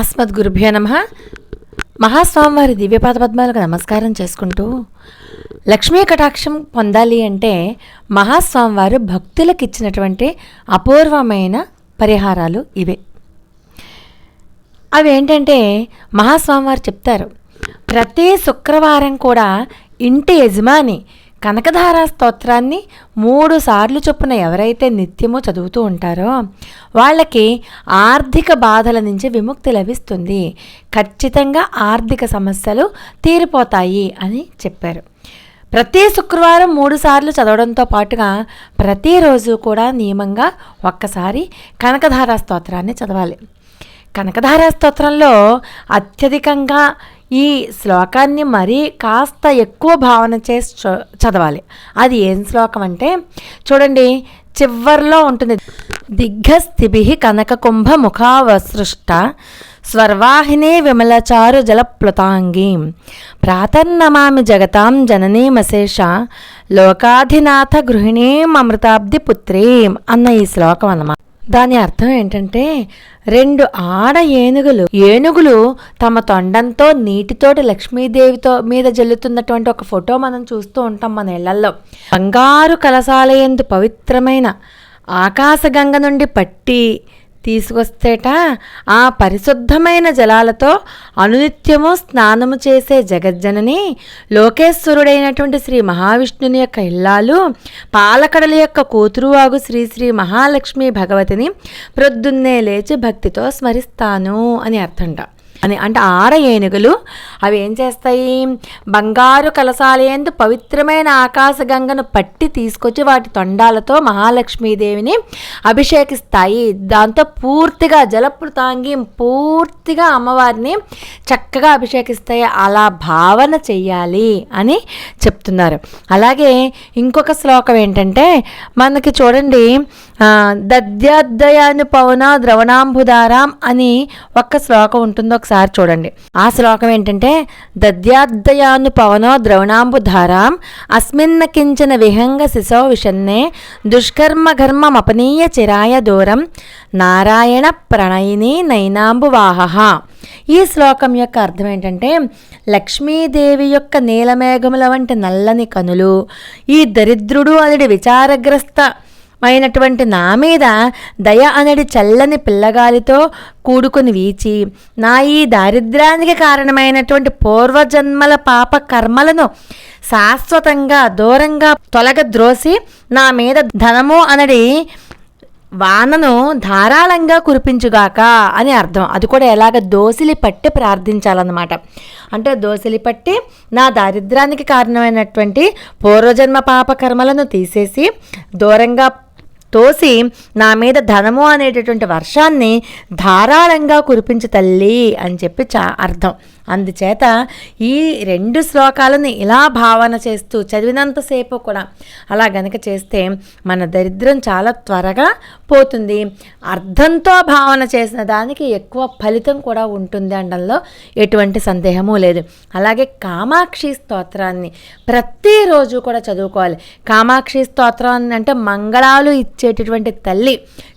అస్మద్ గురుభ్యో నమ. మహాస్వామివారి దివ్యపాద పద్మాలకు నమస్కారం చేసుకుంటూ లక్ష్మీ కటాక్షం పొందాలి అంటే మహాస్వామివారు భక్తులకు ఇచ్చినటువంటి అపూర్వమైన పరిహారాలు ఇవే. అవి ఏంటంటే మహాస్వామివారు చెప్తారు ప్రతి శుక్రవారం కూడా ఇంటి యజమాని కనకధారా స్తోత్రాన్ని మూడు సార్లు చొప్పున ఎవరైతే నిత్యము చదువుతూ ఉంటారో వాళ్ళకి ఆర్థిక బాధల నుంచి విముక్తి లభిస్తుంది. ఖచ్చితంగా ఆర్థిక సమస్యలు తీరిపోతాయి అని చెప్పారు. ప్రతి శుక్రవారం మూడు సార్లు చదవడంతో పాటుగా ప్రతిరోజు కూడా నియమంగా ఒక్కసారి కనకధారా స్తోత్రాన్ని చదవాలి. కనకధారా స్తోత్రంలో అత్యధికంగా ఈ శ్లోకాన్ని మరీ కాస్త ఎక్కువ భావన చేసి చ- చదవాలి. అది ఏం శ్లోకం అంటే చూడండి చివర్లో ఉంటుంది. దిగ్గస్థిభి కనక కుంభ ముఖావసృష్ట స్వర్వాహినే విమలచారు జలప్లుతాంగి ప్రాతర్నమామి జగతాం జననీమశేష లోకాధినాథ గృహిణీం అమృతాబ్ది పుత్రీం అన్న ఈ శ్లోకం అన్నమాట. దాని అర్థం ఏంటంటే రెండు ఆడ ఏనుగులు. ఏనుగులు తమ తొండంతో నీటితోటి లక్ష్మీదేవితో మీద జల్లుతున్నటువంటి ఒక ఫోటో మనం చూస్తూ ఉంటాం మన ఇళ్ళల్లో. బంగారు కలసాలయందు పవిత్రమైన ఆకాశగంగ నుండి పట్టి తీసుకొస్తేట ఆ పరిశుద్ధమైన జలాలతో అనునిత్యము స్నానము చేసే జగజ్జనని లోకేశ్వరుడైనటువంటి శ్రీ మహావిష్ణుని యొక్క ఇల్లాలు పాలకడల యొక్క కూతురు ఆగు శ్రీ శ్రీ మహాలక్ష్మి భగవతిని ప్రొద్దున్నే లేచి భక్తితో స్మరిస్తాను అని అర్థంట. అని అంటే ఆడ ఏనుగులు అవి ఏం చేస్తాయి? బంగారు కలసాలయందు పవిత్రమైన ఆకాశగంగను పట్టి తీసుకొచ్చి వాటి తొండాలతో మహాలక్ష్మీదేవిని అభిషేకిస్తాయి. దాంతో పూర్తిగా జలపృతాంగి పూర్తిగా అమ్మవారిని చక్కగా అభిషేకిస్తాయి. అలా భావన చెయ్యాలి అని చెప్తున్నారు. అలాగే ఇంకొక శ్లోకం ఏంటంటే మనకి చూడండి దద్యాద్దయాను పవన ద్రవణాంబుధారాం అని ఒక్క శ్లోకం ఉంటుందో ఒకసారి చూడండి. ఆ శ్లోకం ఏంటంటే దద్యాద్దయాను పవనో ద్రవణాంబుధారాం అస్మిన్న కించన విహంగ శిశో విషన్నే దుష్కర్మఘర్మమపనీయ చిరాయ దూరం నారాయణ ప్రణయిని నైనాంబువాహ ఈ శ్లోకం యొక్క అర్థం ఏంటంటే లక్ష్మీదేవి యొక్క నీలమేఘముల వంటి నల్లని కనులు ఈ దరిద్రుడు అతడి విచారగ్రస్త అయినటువంటి నా మీద దయ అనడి చల్లని పిల్లగాలితో కూడుకుని వీచి నా ఈ దారిద్ర్యానికి కారణమైనటువంటి పూర్వజన్మల పాప కర్మలను శాశ్వతంగా దూరంగా తొలగద్రోసి నా మీద ధనము అనడి వానను ధారాళంగా కురిపించుగాక అని అర్థం. అది కూడా ఎలాగ దోసిలి పట్టి ప్రార్థించాలన్నమాట. అంటే దోసిలి పట్టి నా దారిద్రానికి కారణమైనటువంటి పూర్వజన్మ పాప కర్మలను తీసేసి దూరంగా తోసి నా మీద ధనము అనేటటువంటి వర్షాన్ని ధారాళంగా కురిపించు తల్లి అని చెప్పి చా అర్థం. అందుచేత ఈ రెండు శ్లోకాలను ఇలా భావన చేస్తూ చదివినంతసేపు కూడా అలా గనక చేస్తే మన దరిద్రం చాలా త్వరగా పోతుంది. అర్థంతో భావన చేసిన దానికి ఎక్కువ ఫలితం కూడా ఉంటుంది అనడంలో ఎటువంటి సందేహము లేదు. అలాగే కామాక్షి స్తోత్రాన్ని ప్రతిరోజు కూడా చదువుకోవాలి. కామాక్షి స్తోత్రాన్ని అంటే మంగళాలు ఇచ్చేటటువంటి తల్లి.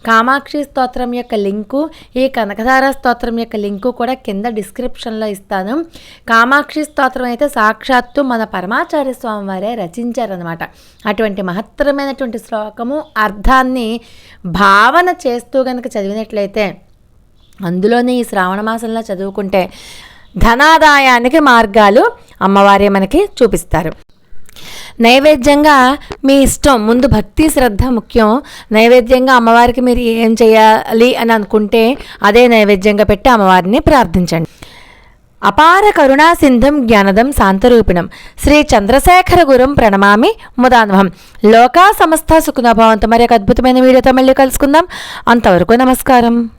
కామాక్షి స్తోత్రం యొక్క లింకు ఈ కనకధార స్తోత్రం యొక్క లింకు కూడా కింద డిస్క్రిప్షన్లో ఇస్తాను. కామాక్షి స్తోత్రం అయితే సాక్షాత్తు మన పరమాచార్య స్వామి వారే రచించారనమాట అటువంటి మహత్తరమైనటువంటి శ్లోకము అర్థాన్ని భావన చేస్తూ కనుక చదివినట్లయితే అందులోనే ఈ శ్రావణ మాసంలో చదువుకుంటే ధనాదాయానికి మార్గాలు అమ్మవారే మనకి చూపిస్తారు. నైవేద్యంగా మీ ఇష్టం ముందు భక్తి శ్రద్ధ ముఖ్యం. నైవేద్యంగా అమ్మవారికి మీరు ఏం చేయాలి అని అనుకుంటే అదే నైవేద్యంగా పెట్టి అమ్మవారిని ప్రార్థించండి. అపార కరుణా సింధం జ్ఞానదం శాంతరూపిణం. శ్రీ చంద్రశేఖర గురం ప్రణమామి ముదాన్వహం. లోకా సమస్త సుఖనభావంతో మరి ఒక అద్భుతమైన వీడియోతో మళ్ళీ కలుసుకుందాం. అంతవరకు నమస్కారం.